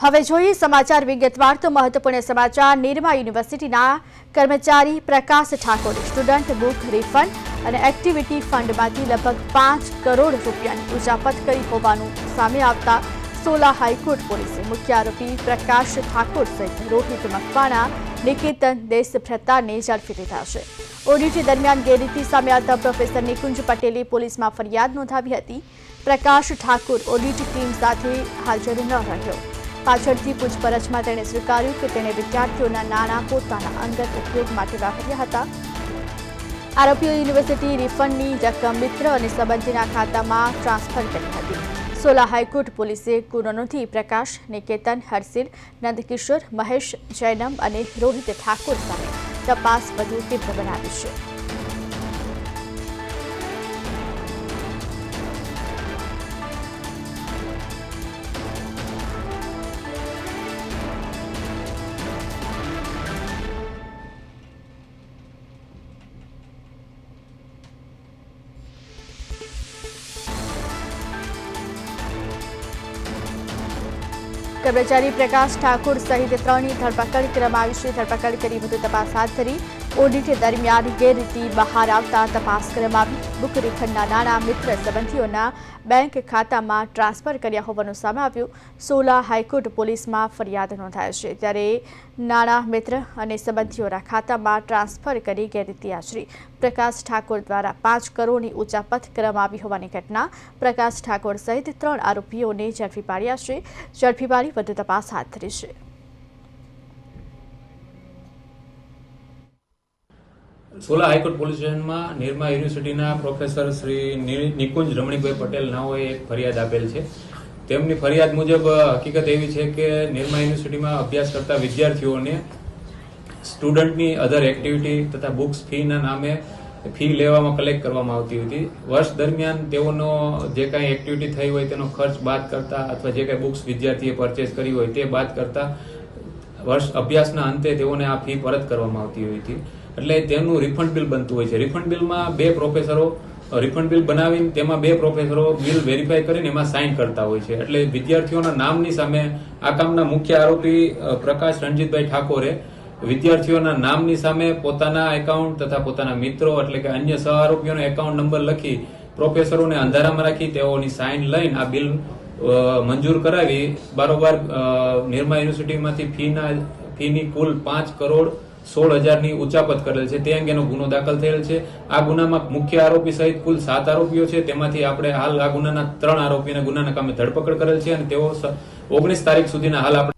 હવે જોઈએ સમાચાર વિગતવાર તો મહત્વપૂર્ણ સમાચાર, નિરમા યુનિવર્સિટીના કર્મચારી Prakash Thakor student book refund અને એક્ટિવિટી ફંડમાંથી લગભગ પાંચ કરોડ રૂપિયાની ઉજાપત કરી હોવાનું સામે આવતા સોલા હાઈકોર્ટ પોલીસે મુખ્ય આરોપી પ્રકાશ ઠાકોર સહિત રોહિત મકવાણા, નિકેતન દેશભ્રતાને ઝડપી લીધા છે. ઓડિટ દરમિયાન ગેરરીતિ સામે આવતા પ્રોફેસર નિકુંજ પટેલે પોલીસમાં ફરિયાદ નોંધાવી હતી. પ્રકાશ ઠાકુર ઓડિટ ટીમ સાથે હાજર ન રહ્યો. પાછળથી પૂછપરછમાં તેણે સ્વીકાર્યું કે તેણે વિદ્યાર્થીઓના નાણાં પોતાના અંગત ઉપયોગ માટે વાપર્યા હતા. આરોપીઓ યુનિવર્સિટી રિફંડની રકમ મિત્ર અને સંબંધીના ખાતામાં ટ્રાન્સફર કરી હતી. સોલા હાઈકોર્ટ પોલીસે નોંધી પ્રકાશ, નિકેતન, હર્ષિલ, નંદકિશોર, મહેશ જૈનમ અને રોહિત ઠાકોર સામે તપાસ વધુ તીવ્ર બનાવી છે. કર્મચારી પ્રકાશ ઠાકુર સહિત ત્રણની ધરપકડ કરવામાં આવી છે. ધરપકડ કરી વધુ તપાસ હાથ ધરી ઓડિટ દરમિયાન ગેરરીતિ બહાર આવતા તપાસ કરવામાં આવી. બુક રિફંડના નાણાં મિત્ર સંબંધીઓના બેંક ખાતામાં ટ્રાન્સફર કર્યા હોવાનું સામે આવ્યું. સોલા હાઈકોર્ટ પોલીસમાં ફરિયાદ નોંધાઈ છે. ત્યારે નાણાં મિત્ર અને સંબંધીઓના ખાતામાં ટ્રાન્સફર કરી ગેરરીતિ આચરી. પ્રકાશ ઠાકોર દ્વારા પાંચ કરોડની ઊંચા કરવામાં આવી હોવાની ઘટના પ્રકાશ ઠાકોર સહિત ત્રણ આરોપીઓને ઝડપી પાડ્યા છે. ઝડપી પાડી વધુ તપાસ હાથ ધરી છે. સોલા હાઈકોર્ટ પોલીસ સ્ટેશનમાં નિરમા યુનિવર્સિટીના પ્રોફેસર શ્રી નિકુંજ રમણીભાઈ પટેલ નાઓએ એક ફરિયાદ આપેલ છે. તેમની ફરિયાદ મુજબ હકીકત એવી છે કે નિરમા યુનિવર્સિટીમાં અભ્યાસ કરતા વિદ્યાર્થીઓને સ્ટુડન્ટની અધર એક્ટિવિટી તથા બુક્સ ફીના નામે ફી લેવામાં કલેક્ટ કરવામાં આવતી હતી. વર્ષ દરમિયાન તેઓનો જે કાંઈ એક્ટિવિટી થઈ હોય તેનો ખર્ચ બાદ કરતા અથવા જે કાંઈ બુક્સ વિદ્યાર્થીએ પરચેસ કરી હોય તે બાદ કરતા વર્ષ અભ્યાસના અંતે તેઓને આ ફી પરત કરવામાં આવતી હોય હતી. એટલે તેનું રિફંડ બિલ બનતું હોય છે. રિફંડ બિલમાં બે પ્રોફેસરો રિફંડ બિલ બનાવીને તેમાં બે પ્રોફેસરો બિલ વેરીફાઈ કરીને એમાં સાઇન કરતા હોય છે. એટલે વિદ્યાર્થીઓના નામની સામે આ કામના મુખ્ય આરોપી પ્રકાશ રણજીતભાઈ ઠાકોરે વિદ્યાર્થીઓના નામની સામે પોતાના એકાઉન્ટ તથા પોતાના મિત્રો એટલે કે અન્ય સહ આરોપીઓનો એકાઉન્ટ નંબર લખી પ્રોફેસરોને અંધારામાં રાખી તેઓની સાઇન લઈને આ બિલ મંજૂર કરાવી. બારોબાર નિરમા યુનિવર્સિટીમાંથી ફીના ફીની કુલ પાંચ કરોડ સોળ હજારની ઉચાપત કરેલ છે. તે અંગેનો ગુનો દાખલ થયેલ છે. આ ગુનામાં મુખ્ય આરોપી સહિત કુલ સાત આરોપીઓ છે. તેમાંથી આપણે હાલ આ ગુનાના ત્રણ આરોપીને ગુનાના કામે ધરપકડ કરેલ છે અને તેઓ ઓગણીસ તારીખ સુધીના હાલ આપણે